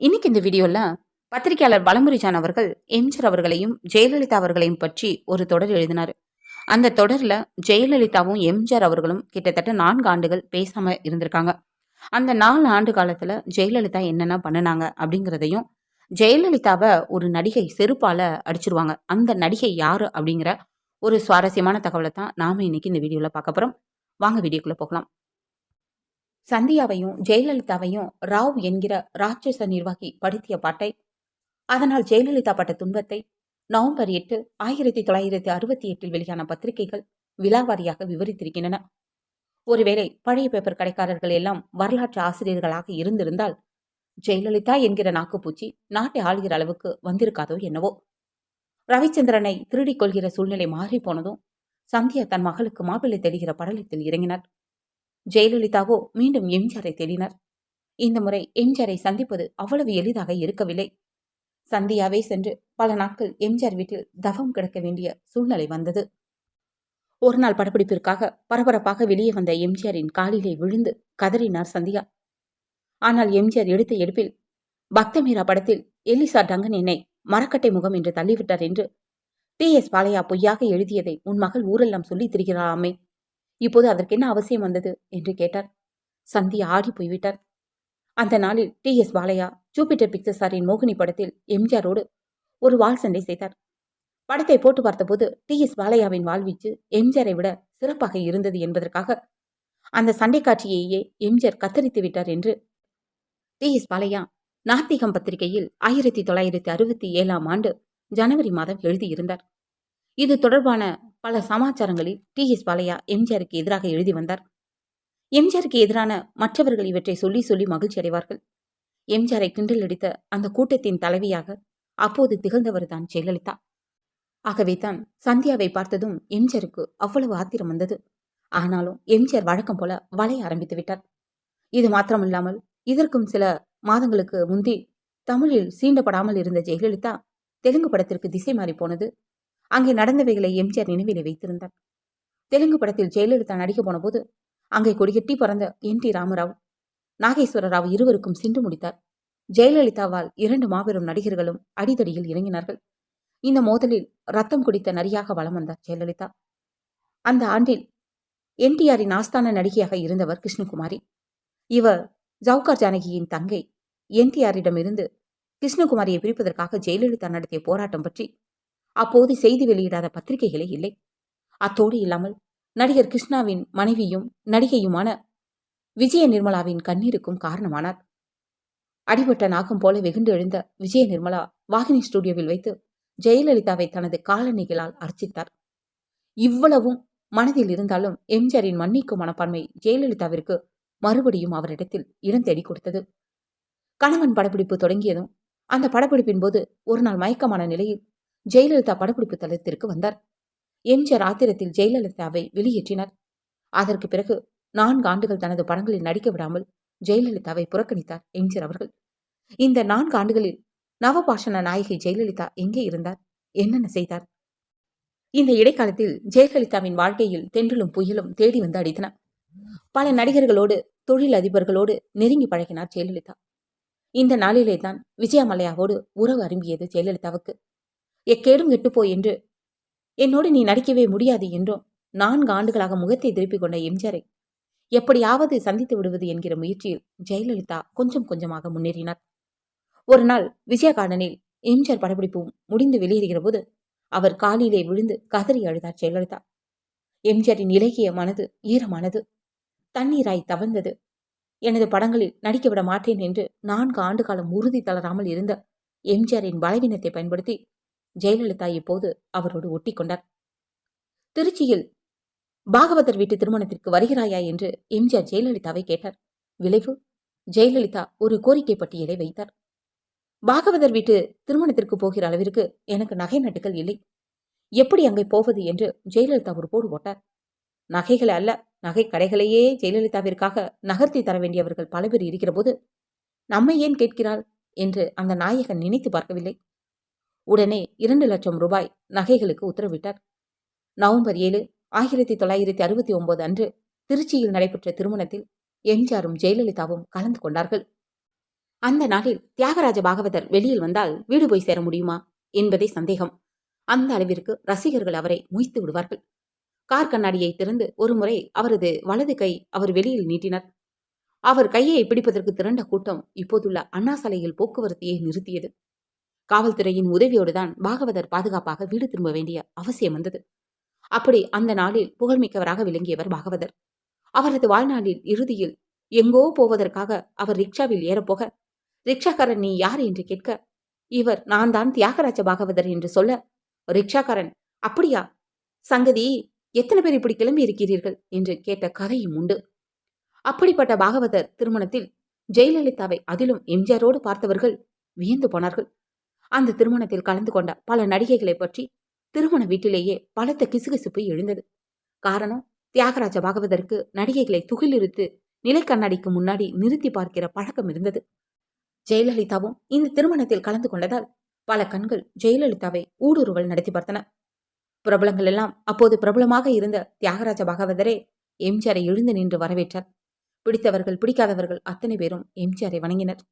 இன்னைக்கு இந்த வீடியோல பத்திரிகையாளர் பலமுரிஜான் அவர்கள் எம்ஜிஆர் அவர்களையும் ஜெயலலிதா அவர்களையும் பற்றி ஒரு தொடர் எழுதினார். அந்த தொடர்ல ஜெயலலிதாவும் எம்ஜிஆர் அவர்களும் கிட்டத்தட்ட நான்கு ஆண்டுகள் பேசாம இருந்திருக்காங்க. அந்த நாலு ஆண்டு காலத்துல ஜெயலலிதா என்னென்ன பண்ணுனாங்க அப்படிங்கிறதையும் ஜெயலலிதாவை ஒரு நடிகை செருப்பால அடிச்சிருவாங்க. அந்த நடிகை யாரு அப்படிங்கிற ஒரு சுவாரஸ்யமான தகவலை தான் நாம இன்னைக்கு இந்த வீடியோல பார்க்க போறோம். வாங்க வீடியோக்குள்ள போகலாம். சந்தியாவையும் ஜெயலலிதாவையும் ராவ் என்கிற ராட்சச நிர்வாகி படுத்திய பாட்டை அதனால் ஜெயலலிதா பட்ட துன்பத்தை நவம்பர் எட்டு ஆயிரத்தி தொள்ளாயிரத்தி அறுபத்தி எட்டில் வெளியான பத்திரிகைகள் விலாவாரியாக விவரித்திருக்கின்றன. ஒருவேளை பழைய பேப்பர் கடைக்காரர்கள் எல்லாம் வரலாற்று ஆசிரியர்களாக இருந்திருந்தால் ஜெயலலிதா என்கிற நாக்குப்பூச்சி நாட்டை ஆளுகிற அளவுக்கு வந்திருக்காதோ என்னவோ. ரவிச்சந்திரனை திருடிக் கொள்கிற சூழ்நிலை மாறி போனதும் சந்தியா தன் மகளுக்கு மாப்பிள்ளை தெரிகிற படலத்தில் இறங்கினார். ஜெயலலிதாவோ மீண்டும் எம்ஜிஆரை தேடினார். இந்த முறை எம்ஜிஆரை சந்திப்பது அவ்வளவு எளிதாக இருக்கவில்லை. சந்தியாவே சென்று பல நாட்கள் எம்ஜிஆர் வீட்டில் தவம் கிடக்க வேண்டிய சூழ்நிலை வந்தது. ஒரு நாள் படப்பிடிப்பிற்காக பரபரப்பாக வெளியே வந்த எம்ஜிஆரின் காலிலே விழுந்து கதறினார் சந்தியா. ஆனால் எம்ஜிஆர் எடுத்த எடுப்பில் பக்தமீரா படத்தில் எலிசா டங்கன் என்னை மரக்கட்டை முகம் என்று தள்ளிவிட்டார் என்று டி எஸ் பாலையா பொய்யாக எழுதியதை உன் மகள் ஊரெல்லாம் சொல்லி திரிகிறாமே இப்போது அதற்கு என்ன அவசியம் வந்தது? என்று கேட்டார். சந்தி ஆடி போய்விட்டார். அந்த நாளில் டி. எஸ். பாலையா ஜூபிட்டர் பிக்சர்ஸாரின் மோகினி படத்தில் எம்ஜிஆரோடு ஒரு வால் சண்டை செய்தார். படத்தை போட்டு பார்த்தபோது டி. எஸ். பாலையாவின் வாழ்வீச்சு எம்ஜிஆரை விட சிறப்பாக இருந்தது என்பதற்காக அந்த சண்டை காட்சியையே எம்ஜிஆர் கத்தரித்து விட்டார் என்று டி. எஸ். பாலையா நாத்திகம் பத்திரிகையில் ஆயிரத்தி தொள்ளாயிரத்தி அறுபத்தி ஏழாம் ஆண்டு ஜனவரி மாதம் எழுதியிருந்தார். இது தொடர்பான பல சமாச்சாரங்களில் டி. எஸ். பாலையா எம்ஜிஆருக்கு எதிராக எழுதி வந்தார். எம்ஜிஆருக்கு எதிரான மற்றவர்கள் இவற்றை சொல்லி சொல்லி மகிழ்ச்சி அடைவார்கள். எம்ஜிஆரை கிண்டல் அடித்த அந்த கூட்டத்தின் தலைவியாக அப்போது திகழ்ந்தவர் தான் ஜெயலலிதா. ஆகவே தான் சந்தியாவை பார்த்ததும் எம்ஜிஆருக்கு அவ்வளவு ஆத்திரம் வந்தது. ஆனாலும் எம்ஜிஆர் வழக்கம் போல வளைய ஆரம்பித்து விட்டார். இது மாத்திரமில்லாமல் இதற்கும் சில மாதங்களுக்கு முந்தி தமிழில் சீண்டப்படாமல் இருந்த ஜெயலலிதா தெலுங்கு படத்திற்கு திசை மாறி போனது. அங்கே நடந்தவைகளை எம்ஜிஆர் நினைவிலே வைத்திருந்தார். தெலுங்கு படத்தில் ஜெயலலிதா நடிக்க போனபோது அங்கே கொடிகட்டி பறந்த என் டி ராமராவ் நாகேஸ்வர ராவ் இருவருக்கும் சிண்டு முடித்தார். ஜெயலலிதாவால் இரண்டு மாபெரும் நடிகர்களும் அடிதடியில் இறங்கினார்கள். இந்த மோதலில் ரத்தம் குடித்த நரியாக வலம் வந்தார் ஜெயலலிதா. அந்த ஆண்டில் என்டிஆரின் ஆஸ்தான நடிகையாக இருந்தவர் கிருஷ்ணகுமாரி. இவர் ஜவுகார் ஜானகியின் தங்கை. என்டிஆரிடமிருந்து கிருஷ்ணகுமாரியை பிரிப்பதற்காக ஜெயலலிதா நடத்திய போராட்டம் பற்றி அப்போது செய்தி வெளியிடாத பத்திரிகைகளே இல்லை. அத்தோடு இல்லாமல் நடிகர் கிருஷ்ணாவின் மனைவியும் நடிகையுமான விஜய நிர்மலாவின் கண்ணீருக்கும் காரணமானார். அடிபட்ட நாகம் போல வெகுண்டு எழுந்த விஜய நிர்மலா வாகினி ஸ்டுடியோவில் வைத்து ஜெயலலிதாவை தனது காலணிகளால் அர்ச்சித்தார். இவ்வளவும் மனதில் இருந்தாலும் எம்ஜிஆரின் மன்னிக்கும் மனப்பான்மை ஜெயலலிதாவிற்கு மறுபடியும் அவரிடத்தில் இடம் தேடி கொடுத்தது. கணவன் படப்பிடிப்பு தொடங்கியதும் அந்த படப்பிடிப்பின் போது ஒரு நாள் மயக்கமான நிலையில் ஜெயலலிதா படப்பிடிப்பு தளத்திற்கு வந்தார். எம்ஜிஆர் ஆத்திரத்தில் ஜெயலலிதாவை வெளியேற்றினார். அதற்கு பிறகு நான்கு ஆண்டுகள் தனது படங்களில் நடிக்க விடாமல் ஜெயலலிதாவை புறக்கணித்தார் எம்ஜிஆர் அவர்கள். இந்த நான்கு ஆண்டுகளில் நவபாஷண நாயகி ஜெயலலிதா எங்கே இருந்தார்? என்னென்ன செய்தார்? இந்த இடைக்காலத்தில் ஜெயலலிதாவின் வாழ்க்கையில் தென்றலும் புயலும் தேடி வந்து அடித்தன. பல நடிகர்களோடு தொழில் அதிபர்களோடு நெருங்கி பழகினார் ஜெயலலிதா. இந்த நாளிலே தான் விஜயமலையாவோடு உறவு அரும்பியது ஜெயலலிதாவுக்கு. எக்கேடும் கெட்டுப்போ என்று. என்னோடு நீ நடிக்கவே முடியாது என்றும். நான்கு ஆண்டுகளாக முகத்தை திருப்பிக் கொண்ட எம்ஜிஆரை. எப்படியாவது சந்தித்து விடுவது என்கிற முயற்சியில் ஜெயலலிதா கொஞ்சம் கொஞ்சமாக முன்னேறினார். ஒரு நாள் விஜயகார்டனில் எம்ஜிஆர் படப்பிடிப்பும் முடிந்து வெளியேறுகிற போது அவர் காலிலே விழுந்து கதறி அழுதார் ஜெயலலிதா. எம்ஜிஆரின் இலகிய மனது ஈரமானது. தண்ணீராய் தவழ்ந்தது. எனது படங்களில் நடிக்க விட மாட்டேன் என்று நான்கு ஆண்டு காலம் உறுதி தளராமல் இருந்த எம்ஜிஆரின் பலவீனத்தை பயன்படுத்தி ஜெயலலிதா இப்போது அவரோடு ஒட்டி கொண்டார் திருச்சியில் பாகவதர் வீட்டு திருமணத்திற்கு வருகிறாயா என்று எம்ஜிஆர் ஜெயலலிதாவை கேட்டார். விளைவு ஜெயலலிதா ஒரு கோரிக்கை பட்டியலை வைத்தார். பாகவதர் வீட்டு திருமணத்திற்கு போகிற அளவிற்கு எனக்கு நகை நட்டுகள் இல்லை. எப்படி அங்கே போவது என்று ஜெயலலிதா ஒரு போடு போட்டார் நகைகள் அல்ல நகை கடைகளையே ஜெயலலிதாவிற்காக நகர்த்தி தர வேண்டியவர்கள் பல பேர் இருக்கிற போது நம்மை ஏன் கேட்கிறாள் என்று அந்த நாயகன் நினைத்து பார்க்கவில்லை. உடனே இரண்டு லட்சம் ரூபாய் நகைகளுக்கு உத்தரவிட்டார். நவம்பர் ஏழு ஆயிரத்தி தொள்ளாயிரத்தி அறுபத்தி ஒன்பது அன்று திருச்சியில் நடைபெற்ற திருமணத்தில் எம்ஜிஆரும் ஜெயலலிதாவும் கலந்து கொண்டார்கள். அந்த நாளில் தியாகராஜ பாகவதர் வெளியில் வந்தால் வீடு போய் சேர முடியுமா என்பதே சந்தேகம். அந்த அளவிற்கு ரசிகர்கள் அவரை மொய்த்து விடுவார்கள். கார் கண்ணாடியை திறந்து ஒருமுறை அவரது வலது கை அவர் வெளியில் நீட்டினார். அவர் கையை பிடிப்பதற்கு திரண்ட கூட்டம் இப்போதுள்ள அண்ணா சாலையில் போக்குவரத்தையே நிறுத்தியது. காவல்துறையின் உதவியோடு தான் பாகவதர் பாதுகாப்பாக வீடு திரும்ப வேண்டிய அவசியம் வந்தது. அப்படி அந்த நாளில் புகழ்மிக்கவராக விளங்கியவர் பாகவதர். அவரது வாழ்நாளில் இறுதியில் எங்கோ போவதற்காக அவர் ரிக்ஷாவில் ஏறப்போக ரிக்ஷாக்காரன் நீ யார்? என்று கேட்க இவர் நான் தான் தியாகராஜ பாகவதர் என்று சொல்ல ரிக்ஷாக்காரன் அப்படியா? சங்கதி எத்தனை பேர் இப்படி கிளம்பி இருக்கிறீர்கள்? என்று கேட்ட கதையும் உண்டு. அப்படிப்பட்ட பாகவதர் திருமணத்தில் ஜெயலலிதாவை அதிலும் எம்ஜிஆரோடு பார்த்தவர்கள் வியந்து போனார்கள். அந்த திருமணத்தில் கலந்து கொண்ட பல நடிகைகளை பற்றி திருமண வீட்டிலேயே பலத்த கிசுகிசுப்பு எழுந்தது. காரணம் தியாகராஜ பாகவதற்கு நடிகைகளை துகிலிருத்து நிலைக்கண்ணாடிக்கு முன்னாடி நிறுத்தி பார்க்கிற பழக்கம் இருந்தது. ஜெயலலிதாவும் இந்த திருமணத்தில் கலந்து கொண்டதால் பல கண்கள் ஜெயலலிதாவை ஊடுருவல் நடத்தி பார்த்தன. பிரபலங்கள் எல்லாம் அப்போது பிரபலமாக இருந்த தியாகராஜ பாகவதரே எம்ஜிஆரை எழுந்து நின்று வரவேற்றார். பிடித்தவர்கள் பிடிக்காதவர்கள் அத்தனை பேரும் எம்ஜிஆரை வணங்கினர்.